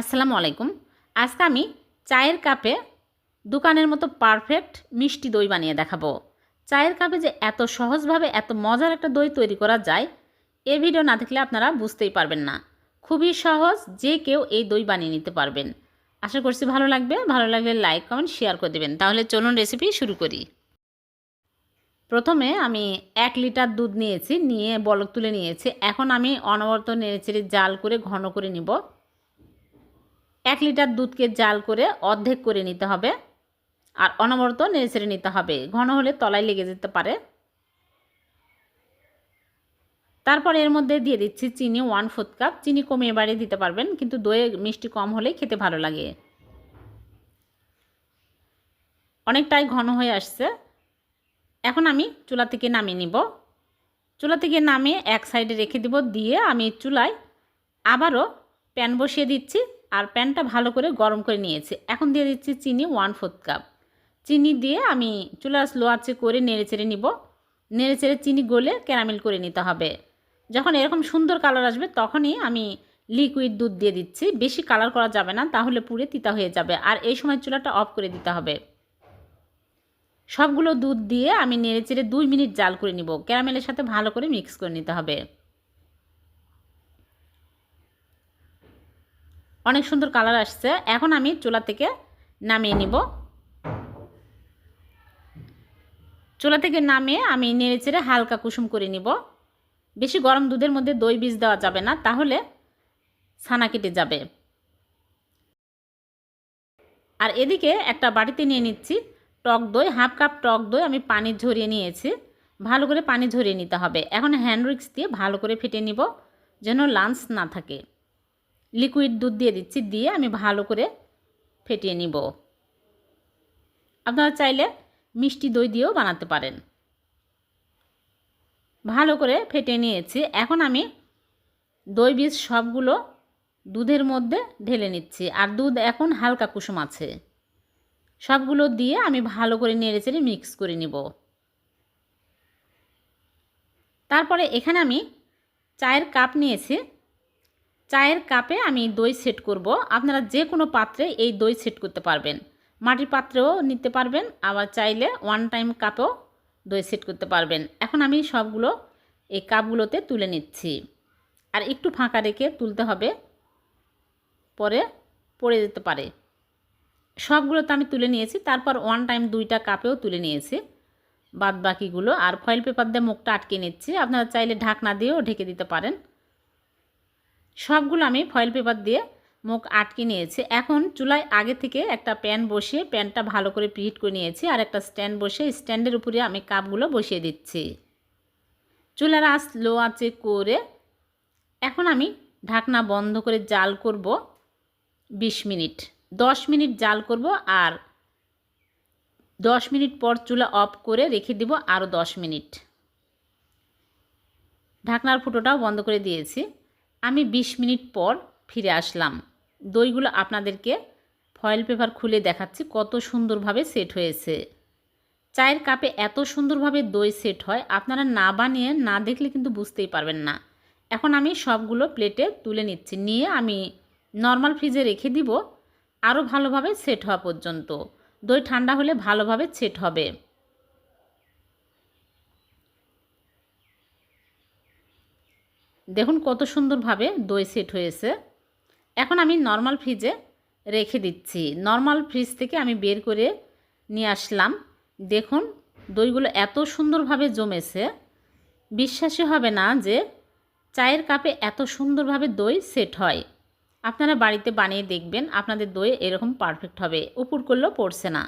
আসসালামু আলাইকুম। আজকে আমি চায়ের কাপে দোকানের মতো পারফেক্ট মিষ্টি দই বানিয়ে দেখাবো। চায়ের কাপে যে এত সহজভাবে এত মজার একটা দই তৈরি করা যায়, এ ভিডিও না দেখলে আপনারা বুঝতেই পারবেন না। খুবই সহজ, যে কেউ এই দই বানিয়ে নিতে পারবেন। আশা করছি ভালো লাগবে। ভালো লাগলে লাইক কমেন্ট শেয়ার করে দেবেন। তাহলে চলুন রেসিপি শুরু করি। প্রথমে আমি এক লিটার দুধ নিয়েছি, নিয়ে বলক তুলে নিয়েছি। এখন আমি অনবরত নেড়েচেড়ে জাল করে ঘন করে নিব। এক লিটার দুধকে জাল করে অর্ধেক করে নিতে হবে আর অনবরত নেড়েচেড়ে নিতে হবে। ঘন হলে তলায় লেগে যেতে পারে। তারপর এর মধ্যে দিয়ে দিচ্ছি চিনি ওয়ান ফোর্থ কাপ। চিনি কমিয়ে বাড়িয়ে দিতে পারবেন, কিন্তু দইয়ে মিষ্টি কম হলে খেতে ভালো লাগে। অনেকটাই ঘন হয়ে আসছে। এখন আমি চুলা থেকে নামিয়ে নিব। চুলা থেকে নামিয়ে এক সাইডে রেখে দিব। দিয়ে আমি চুলায় আবারও প্যান বসিয়ে দিচ্ছি। আর প্যানটা ভালো করে গরম করে নিয়েছি। এখন দিয়ে দিচ্ছি চিনি ওয়ান ফোর্থ কাপ চিনি দিয়ে আমি চুলা স্লো আঁচে করে নেড়ে চেড়ে নিব। নেড়ে চেড়ে চিনি গলে ক্যারামেল করে নিতে হবে। যখন এরকম সুন্দর কালার আসবে তখনই আমি লিকুইড দুধ দিয়ে দিচ্ছি। বেশি কালার করা যাবে না, তাহলে পুড়ে তিতা হয়ে যাবে। আর এই সময় চুলাটা অফ করে দিতে হবে। সবগুলো দুধ দিয়ে আমি নেড়ে চেড়ে দুই মিনিট জাল করে নিব। ক্যারামেলের সাথে ভালো করে মিক্স করে নিতে হবে। অনেক সুন্দর কালার আসছে। এখন আমি চুলা থেকে নামিয়ে নিব। চুলা থেকে নামিয়ে আমি নেড়ে চেড়ে হালকা কুসুম করে নিব। বেশি গরম দুধের মধ্যে দই বীজ দেওয়া যাবে না, তাহলে ছানা কেটে যাবে। আর এদিকে একটা বাটিতে নিয়ে নিচ্ছি টক দই, হাফ কাপ টক দই আমি পানি ঝরিয়ে নিয়েছি। ভালো করে পানি ঝরিয়ে নিতে হবে। এখন হ্যান্ড উইক্স দিয়ে ভালো করে ফেটে নিব, যেন লাঞ্চ না থাকে। লিকুইড দুধ দিয়ে দিচ্ছি, দিয়ে আমি ভালো করে ফেটিয়ে নিব। আপনারা চাইলে মিষ্টি দই দিয়েও বানাতে পারেন। ভালো করে ফেটে নিয়েছি। এখন আমি দই বীজ সবগুলো দুধের মধ্যে ঢেলে নিচ্ছি। আর দুধ এখন হালকা কুসুম আছে। সবগুলো দিয়ে আমি ভালো করে নেড়ে চেড়ে মিক্স করে নিব। তারপরে এখানে আমি চায়ের কাপ নিয়েছি। চায়ের কাপে আমি দই সেট করব। আপনারা যে কোনো পাত্রে এই দই সেট করতে পারবেন। মাটির পাত্রেও নিতে পারবেন, আবার চাইলে ওয়ান টাইম কাপেও দই সেট করতে পারবেন। এখন আমি সবগুলো এই কাপগুলোতে তুলে নিচ্ছি। আর একটু ফাঁকা রেখে তুলতে হবে, পরে পড়ে যেতে পারে। সবগুলো তো আমি তুলে নিয়েছি, তারপর ওয়ান টাইম দুইটা কাপেও তুলে নিয়েছি। বাদ বাকিগুলো আর ফয়েল পেপার দিয়ে মুখটা আটকে নিচ্ছি। আপনারা চাইলে ঢাকনা দিয়েও ঢেকে দিতে পারেন। সবগুলো আমি ফয়েল পেপার দিয়ে মুখ আটকে নিয়েছি। এখন চুলায় আগে থেকে একটা প্যান বসিয়ে প্যানটা ভালো করে প্রিহিট করে নিয়েছি আর একটা স্ট্যান্ড বসে স্ট্যান্ডের উপরে আমি কাপগুলো বসিয়ে দিচ্ছি। চুলার আঁচ লো আঁচে করে এখন আমি ঢাকনা বন্ধ করে জাল করব ২০ মিনিট। 10 মিনিট জাল করব আর 10 মিনিট পর চুলা অফ করে রেখে দিব আরও 10 মিনিট। ঢাকনার ফুটোটাও বন্ধ করে দিয়েছি। আমি ২০ মিনিট পর ফিরে আসলাম। দইগুলো আপনাদেরকে ফয়েল পেপার খুলে দেখাচ্ছি কত সুন্দরভাবে সেট হয়েছে। চায়ের কাপে এত সুন্দরভাবে দই সেট হয়, আপনারা না বানিয়ে না দেখলে কিন্তু বুঝতেই পারবেন না। এখন আমি সবগুলো প্লেটে তুলে নিচ্ছি। নিয়ে আমি নর্মাল ফ্রিজে রেখে দিব। আরও ভালোভাবে সেট হওয়া পর্যন্ত। দই ঠান্ডা হলে ভালোভাবে সেট হবে। দেখুন কত সুন্দরভাবে দই সেট হয়েছে। এখন আমি নর্মাল ফ্রিজে রেখে দিচ্ছি। নর্মাল ফ্রিজ থেকে আমি বের করে নিয়ে আসলাম। দেখুন দইগুলো এত সুন্দরভাবে জমেছে। বিশ্বাসই হবে না যে চায়ের কাপে এত সুন্দরভাবে দই সেট হয়। আপনারা বাড়িতে বানিয়ে দেখবেন, আপনাদের দই এরকম পারফেক্ট হবে। উপর করলেও পড়ছে না।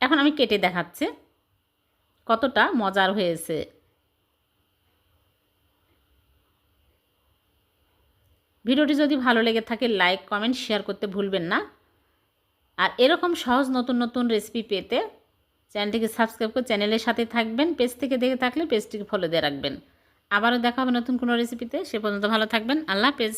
এখন আমি কেটে দেখাচ্ছি কতটা মজার হয়েছে। ভিডিওটি যদি ভালো লেগে থাকে লাইক কমেন্ট শেয়ার করতে ভুলবেন না। আর এরকম সহজ নতুন নতুন রেসিপি পেতে চ্যানেলটিকে সাবস্ক্রাইব করে চ্যানেলের সাথে থাকবেন পেজ থেকে দেখে থাকলে পেজটিকে ফলো দিয়ে রাখবেন। আবারও দেখা হবে নতুন কোনো রেসিপিতে সে পর্যন্ত ভালো থাকবেন। আল্লাহ হাফেজ।